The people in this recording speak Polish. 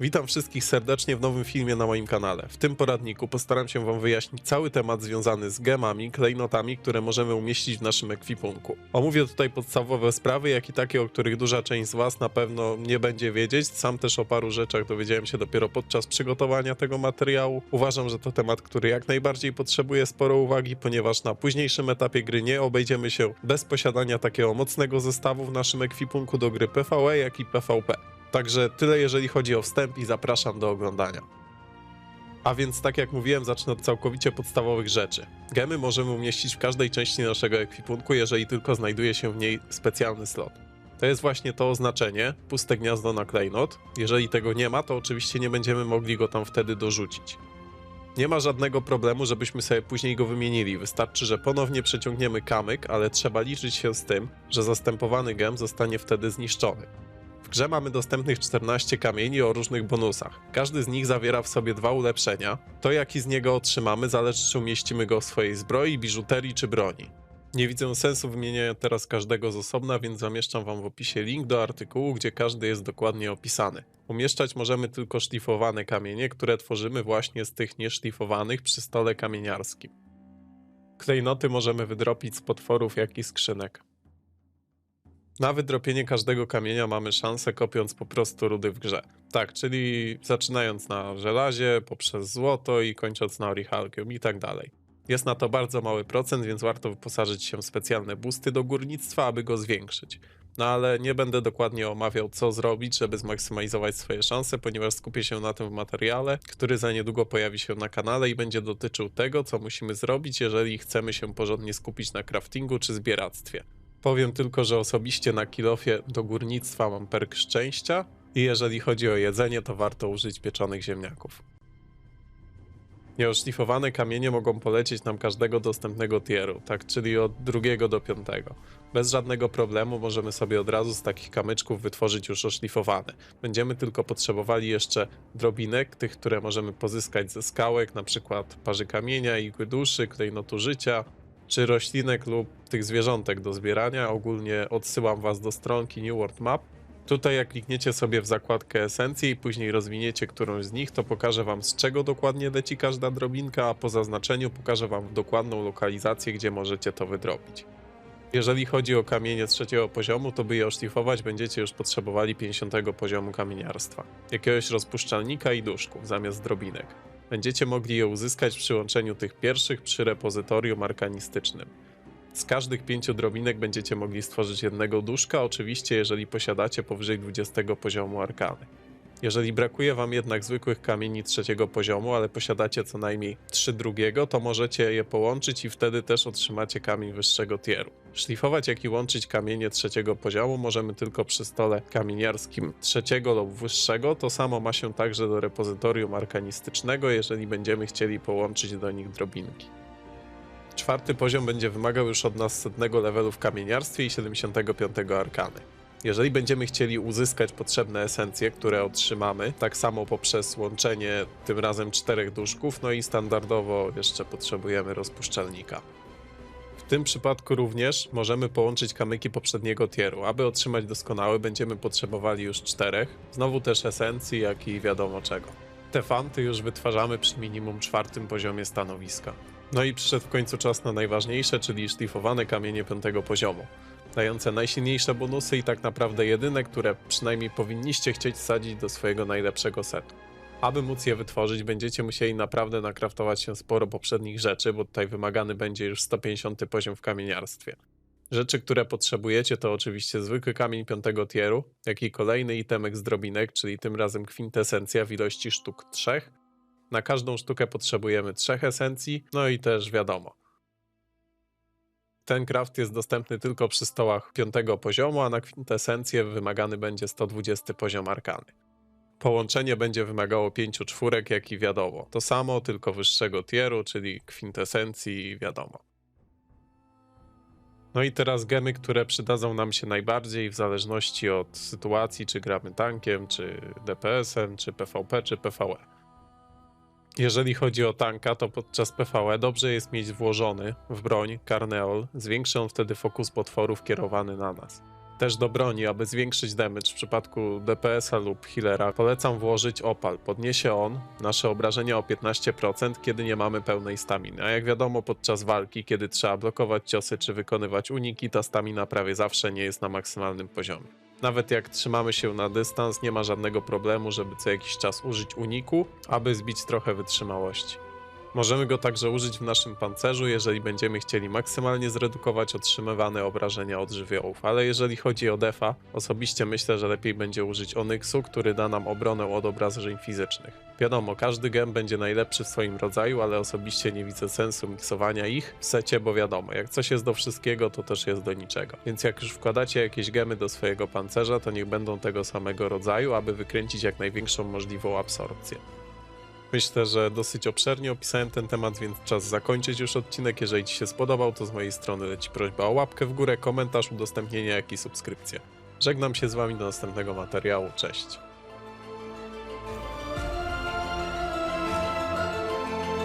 Witam wszystkich serdecznie w nowym filmie na moim kanale. W tym poradniku postaram się Wam wyjaśnić cały temat związany z gemami, klejnotami, które możemy umieścić w naszym ekwipunku. Omówię tutaj podstawowe sprawy, jak i takie, o których duża część z Was na pewno nie będzie wiedzieć. Sam też o paru rzeczach dowiedziałem się dopiero podczas przygotowania tego materiału. Uważam, że to temat, który jak najbardziej potrzebuje sporo uwagi, ponieważ na późniejszym etapie gry nie obejdziemy się bez posiadania takiego mocnego zestawu w naszym ekwipunku do gry PvE, jak i PvP. Także tyle jeżeli chodzi o wstęp i zapraszam do oglądania. A więc tak jak mówiłem, zacznę od całkowicie podstawowych rzeczy. Gemy możemy umieścić w każdej części naszego ekwipunku, jeżeli tylko znajduje się w niej specjalny slot. To jest właśnie to oznaczenie, puste gniazdo na klejnot. Jeżeli tego nie ma, to oczywiście nie będziemy mogli go tam wtedy dorzucić. Nie ma żadnego problemu, żebyśmy sobie później go wymienili. Wystarczy, że ponownie przeciągniemy kamyk, ale trzeba liczyć się z tym, że zastępowany gem zostanie wtedy zniszczony. Grze mamy dostępnych 14 kamieni o różnych bonusach. Każdy z nich zawiera w sobie dwa ulepszenia. To jaki z niego otrzymamy zależy czy umieścimy go w swojej zbroi, biżuterii czy broni. Nie widzę sensu wymieniania teraz każdego z osobna, więc zamieszczam wam w opisie link do artykułu, gdzie każdy jest dokładnie opisany. Umieszczać możemy tylko szlifowane kamienie, które tworzymy właśnie z tych nieszlifowanych przy stole kamieniarskim. Klejnoty możemy wydropić z potworów, jak i skrzynek. Na wydropienie każdego kamienia mamy szansę kopiąc po prostu rudy w grze. Tak, czyli zaczynając na żelazie, poprzez złoto i kończąc na orichalkium i tak dalej. Jest na to bardzo mały procent, więc warto wyposażyć się w specjalne busty do górnictwa, aby go zwiększyć. No ale nie będę dokładnie omawiał, co zrobić, żeby zmaksymalizować swoje szanse, ponieważ skupię się na tym w materiale, który za niedługo pojawi się na kanale i będzie dotyczył tego, co musimy zrobić, jeżeli chcemy się porządnie skupić na craftingu czy zbieractwie. Powiem tylko, że osobiście na kilofie do górnictwa mam perk szczęścia i jeżeli chodzi o jedzenie, to warto użyć pieczonych ziemniaków. Nieoszlifowane kamienie mogą polecieć nam każdego dostępnego tieru, tak, czyli od drugiego do piątego. Bez żadnego problemu możemy sobie od razu z takich kamyczków wytworzyć już oszlifowane. Będziemy tylko potrzebowali jeszcze drobinek, tych, które możemy pozyskać ze skałek, na przykład parzy kamienia, igły duszy, klejnotu życia, czy roślinek lub tych zwierzątek do zbierania. Ogólnie odsyłam Was do stronki New World Map. Tutaj jak klikniecie sobie w zakładkę esencji i później rozwiniecie którąś z nich, to pokażę Wam z czego dokładnie leci każda drobinka, a po zaznaczeniu pokażę Wam dokładną lokalizację, gdzie możecie to wydrobić. Jeżeli chodzi o kamienie trzeciego poziomu, to by je oszlifować będziecie już potrzebowali 50 poziomu kamieniarstwa, jakiegoś rozpuszczalnika i duszków zamiast drobinek. Będziecie mogli je uzyskać w przyłączeniu tych pierwszych przy repozytorium arkanistycznym. Z każdych pięciu drobinek będziecie mogli stworzyć jednego duszka, oczywiście jeżeli posiadacie powyżej 20 poziomu arkany. Jeżeli brakuje wam jednak zwykłych kamieni trzeciego poziomu, ale posiadacie co najmniej trzy drugiego, to możecie je połączyć i wtedy też otrzymacie kamień wyższego tieru. Szlifować jak i łączyć kamienie trzeciego poziomu możemy tylko przy stole kamieniarskim trzeciego lub wyższego. To samo ma się także do repozytorium arkanistycznego, jeżeli będziemy chcieli połączyć do nich drobinki. Czwarty poziom będzie wymagał już od nas setnego levelu w kamieniarstwie i 75 arkany. Jeżeli będziemy chcieli uzyskać potrzebne esencje, które otrzymamy, tak samo poprzez łączenie tym razem czterech duszków, no i standardowo jeszcze potrzebujemy rozpuszczalnika. W tym przypadku również możemy połączyć kamyki poprzedniego tieru. Aby otrzymać doskonały, będziemy potrzebowali już czterech, znowu też esencji, jak i wiadomo czego. Te fanty już wytwarzamy przy minimum czwartym poziomie stanowiska. No i przyszedł w końcu czas na najważniejsze, czyli szlifowane kamienie piątego poziomu dające najsilniejsze bonusy i tak naprawdę jedyne, które przynajmniej powinniście chcieć sadzić do swojego najlepszego setu. Aby móc je wytworzyć, będziecie musieli naprawdę nakraftować się sporo poprzednich rzeczy, bo tutaj wymagany będzie już 150 poziom w kamieniarstwie. Rzeczy, które potrzebujecie, to oczywiście zwykły kamień piątego tieru, jak i kolejny itemek z drobinek, czyli tym razem kwintesencja w ilości sztuk 3. Na każdą sztukę potrzebujemy trzech esencji, no i też wiadomo, ten craft jest dostępny tylko przy stołach piątego poziomu, a na kwintesencję wymagany będzie 120 poziom arkany. Połączenie będzie wymagało pięciu czwórek, jak i wiadomo. To samo, tylko wyższego tieru, czyli kwintesencji wiadomo. No i teraz gemy, które przydadzą nam się najbardziej w zależności od sytuacji, czy gramy tankiem, czy DPS-em, czy PvP, czy PvE. Jeżeli chodzi o tanka, to podczas PvE dobrze jest mieć włożony w broń karneol, zwiększy on wtedy fokus potworów kierowany na nas. Też do broni, aby zwiększyć damage w przypadku DPS-a lub healera, polecam włożyć opal. Podniesie on nasze obrażenia o 15%, kiedy nie mamy pełnej staminy. A jak wiadomo, podczas walki, kiedy trzeba blokować ciosy czy wykonywać uniki, ta stamina prawie zawsze nie jest na maksymalnym poziomie. Nawet jak trzymamy się na dystans, nie ma żadnego problemu, żeby co jakiś czas użyć uniku, aby zbić trochę wytrzymałości. Możemy go także użyć w naszym pancerzu, jeżeli będziemy chcieli maksymalnie zredukować otrzymywane obrażenia od żywiołów, ale jeżeli chodzi o defa, osobiście myślę, że lepiej będzie użyć Onyksu, który da nam obronę od obrażeń fizycznych. Wiadomo, każdy gem będzie najlepszy w swoim rodzaju, ale osobiście nie widzę sensu miksowania ich w secie, bo wiadomo, jak coś jest do wszystkiego, to też jest do niczego. Więc jak już wkładacie jakieś gemy do swojego pancerza, to niech będą tego samego rodzaju, aby wykręcić jak największą możliwą absorpcję. Myślę, że dosyć obszernie opisałem ten temat, więc czas zakończyć już odcinek. Jeżeli Ci się spodobał, to z mojej strony leci prośba o łapkę w górę, komentarz, udostępnienie, jak i subskrypcję. Żegnam się z Wami do następnego materiału. Cześć.